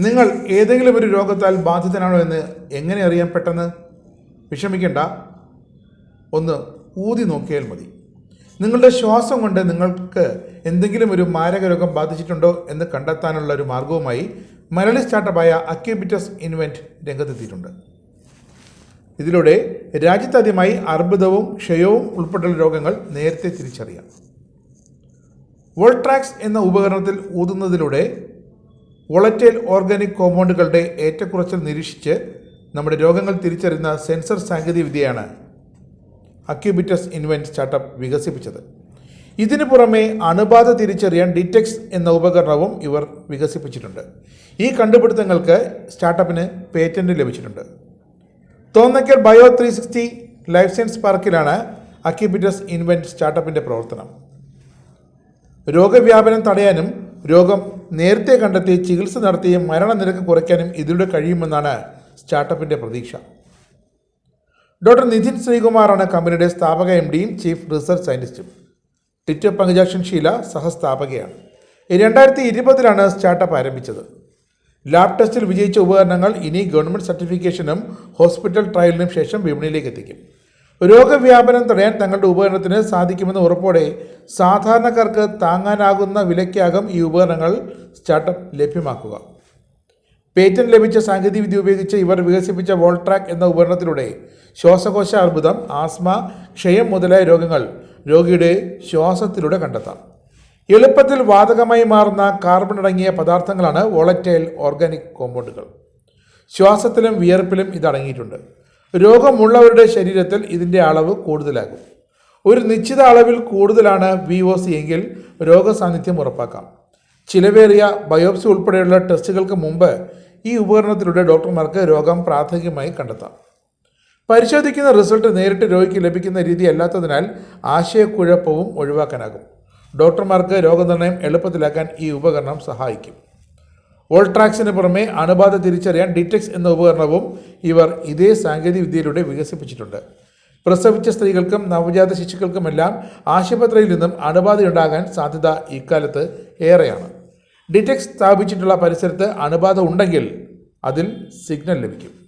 നിങ്ങൾ ഏതെങ്കിലും ഒരു രോഗത്താൽ ബാധിതനാണോ എന്ന് എങ്ങനെ അറിയാൻ പെട്ടെന്ന്? വിഷമിക്കേണ്ട. ഒന്ന് ഊതി നോക്കിയാൽ മതി. നിങ്ങളുടെ ശ്വാസം കൊണ്ട് നിങ്ങൾക്ക് എന്തെങ്കിലും ഒരു മാരക രോഗം ബാധിച്ചിട്ടുണ്ടോ എന്ന് കണ്ടെത്താനുള്ള ഒരു മാർഗവുമായി മലയാളി സ്റ്റാർട്ടപ്പായ അക്യൂബിറ്റസ് ഇൻവെന്റ് രംഗത്തെത്തിയിട്ടുണ്ട്. ഇതിലൂടെ രാജ്യത്താദ്യമായി അർബുദവും ക്ഷയവും ഉൾപ്പെട്ടുള്ള രോഗങ്ങൾ നേരത്തെ തിരിച്ചറിയാം. വോൾട്രാക്സ് എന്ന ഉപകരണത്തിൽ ഊതുന്നതിലൂടെ വോളറ്റൈൽ ഓർഗാനിക് കോമ്പൗണ്ടുകളുടെ ഏറ്റക്കുറച്ചിൽ നിരീക്ഷിച്ച് നമ്മുടെ രോഗങ്ങൾ തിരിച്ചറിയുന്ന സെൻസർ സാങ്കേതികവിദ്യയാണ് അക്യൂബിറ്റസ് ഇൻവെന്റ് സ്റ്റാർട്ടപ്പ് വികസിപ്പിച്ചത്. ഇതിനു പുറമെ അണുബാധ തിരിച്ചറിയാൻ ഡിറ്റെക്സ് എന്ന ഉപകരണവും ഇവർ വികസിപ്പിച്ചിട്ടുണ്ട്. ഈ കണ്ടുപിടുത്തങ്ങൾക്ക് സ്റ്റാർട്ടപ്പിന് പേറ്റന്റ് ലഭിച്ചിട്ടുണ്ട്. Thonnakkal bio three sixty life science പാർക്കിലാണ് Accubits invent സ്റ്റാർട്ടപ്പിന്റെ പ്രവർത്തനം. രോഗവ്യാപനം തടയാനും രോഗം നേരത്തെ കണ്ടെത്തി ചികിത്സ നടത്തിയും മരണനിരക്ക് കുറയ്ക്കാനും ഇതിലൂടെ കഴിയുമെന്നാണ് സ്റ്റാർട്ടപ്പിന്റെ പ്രതീക്ഷ. ഡോക്ടർ നിതിൻ ശ്രീകുമാറാണ് കമ്പനിയുടെ സ്ഥാപക എം ഡിയും ചീഫ് റിസർച്ച് സയന്റിസ്റ്റും ടിറ്റോ പങ്കജാക്ഷൻ ഷീല സഹസ്ഥാപകയാണ്. രണ്ടായിരത്തി ഇരുപതിലാണ് സ്റ്റാർട്ടപ്പ് ആരംഭിച്ചത്. ലാബ് ടെസ്റ്റിൽ വിജയിച്ച ഉപകരണങ്ങൾ ഇനി ഗവൺമെന്റ് സർട്ടിഫിക്കേഷനും ഹോസ്പിറ്റൽ ട്രയലിനും ശേഷം വിപണിയിലേക്ക് എത്തിക്കും. രോഗവ്യാപനം തടയാൻ തങ്ങളുടെ ഉപകരണത്തിന് സാധിക്കുമെന്ന ഉറപ്പോടെ സാധാരണക്കാർക്ക് താങ്ങാനാകുന്ന വിലയ്ക്കാകും ഈ ഉപകരണങ്ങൾ സ്റ്റാർട്ടപ്പ് ലഭ്യമാക്കുക. പേറ്റന്റ് ലഭിച്ച സാങ്കേതികവിദ്യ ഉപയോഗിച്ച് ഇവർ വികസിപ്പിച്ച വോൾട്രാക്ക് എന്ന ഉപകരണത്തിലൂടെ ശ്വാസകോശ അർബുദം ആസ്മ ക്ഷയം മുതലായ രോഗങ്ങൾ രോഗിയുടെ ശ്വാസത്തിലൂടെ കണ്ടെത്താം. എളുപ്പത്തിൽ വാതകമായി മാറുന്ന കാർബൺ അടങ്ങിയ പദാർത്ഥങ്ങളാണ് വോളറ്റൈൽ ഓർഗാനിക് കോമ്പൗണ്ടുകൾ. ശ്വാസത്തിലും വിയർപ്പിലും ഇത് അടങ്ങിയിട്ടുണ്ട് രോഗമുള്ളവരുടെ ശരീരത്തിൽ ഇതിന്റെ അളവ് കൂടുതലാകും. ഒരു നിശ്ചിത അളവിൽ കൂടുതലാണ് വി ഒ സി എങ്കിൽ രോഗസാന്നിധ്യം ഉറപ്പാക്കാം. ചിലവേറിയ ബയോപ്സി ഉൾപ്പെടെയുള്ള ടെസ്റ്റുകൾക്ക് മുമ്പ് ഈ ഉപകരണത്തിലൂടെ ഡോക്ടർമാർക്ക് രോഗം പ്രാഥമികമായി കണ്ടെത്താം. പരിശോധിക്കുന്ന റിസൾട്ട് നേരിട്ട് രോഗിക്ക് ലഭിക്കുന്ന രീതി അല്ലാത്തതിനാൽ ആശയക്കുഴപ്പവും ഒഴിവാക്കാനാകും. ഡോക്ടർമാർക്ക് രോഗനിർണയം എളുപ്പത്തിലാക്കാൻ ഈ ഉപകരണം സഹായിക്കും. വോൾട്രാക്സിന് പുറമെ അണുബാധ തിരിച്ചറിയാൻ ഡിറ്റെക്സ് എന്ന ഉപകരണവും ഇവർ ഇതേ സാങ്കേതിക വിദ്യയിലൂടെ വികസിപ്പിച്ചിട്ടുണ്ട്. പ്രസവിച്ച സ്ത്രീകൾക്കും നവജാത ശിശുക്കൾക്കുമെല്ലാം ആശുപത്രിയിൽ നിന്നും അണുബാധയുണ്ടാകാൻ സാധ്യത ഇക്കാലത്ത് ഏറെയാണ്. ഡിറ്റെക്സ് സ്ഥാപിച്ചിട്ടുള്ള പരിസരത്ത് അണുബാധ ഉണ്ടെങ്കിൽ അതിൽ സിഗ്നൽ ലഭിക്കും.